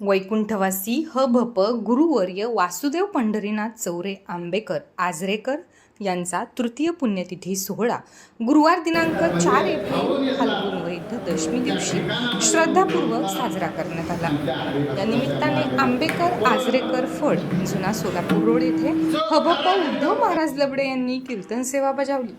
वैकुंठवासी ह भप गुरुवर्य वासुदेव पंढरीनाथ चौरे आंबेकर आजरेकर यांचा तृतीय पुण्यतिथी सोहळा. गुरुवार दिनांक चार एप्रिल फाल्गुन वैद्य दशमी दिवशी श्रद्धापूर्वक साजरा करण्यात आला. या निमित्ताने आंबेकर आजरेकर फड जुना सोलापूर रोड येथे हबप उद्धव महाराज लबडे यांनी कीर्तन सेवा बजावली.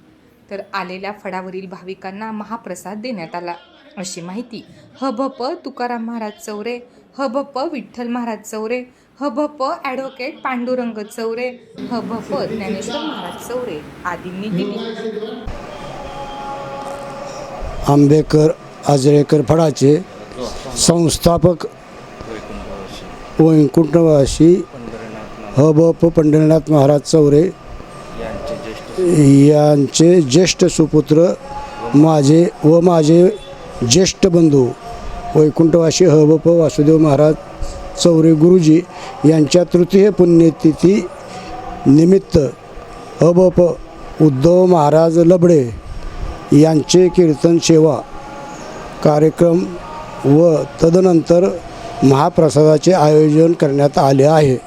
तर आलेल्या फडावरील भाविकांना महाप्रसाद देण्यात आला. अशी माहिती हबप तुकाराम महाराज चौरे हबप विठ्ठल महाराज चौरे हबप ॲडव्होकेट पांडुरंग चौरे हबप ज्ञानेश्वर महाराज चौरे आदींनी दिली आंबेकर आजरेकर फडाचे संस्थापक वैकुंठवासी हबप पंढरीनाथ महाराज चौरे यांचे ज्येष्ठ सुपुत्र माझे व माझे ज्येष्ठ बंधू वैकुंठवासी हबप वासुदेव महाराज चौरे गुरुजी यांच्या तृतीय पुण्यतिथी निमित्त हबप उद्धव महाराज लबडे यांचे कीर्तन सेवा कार्यक्रम व तदनंतर महाप्रसादाचे आयोजन करण्यात आले आहे.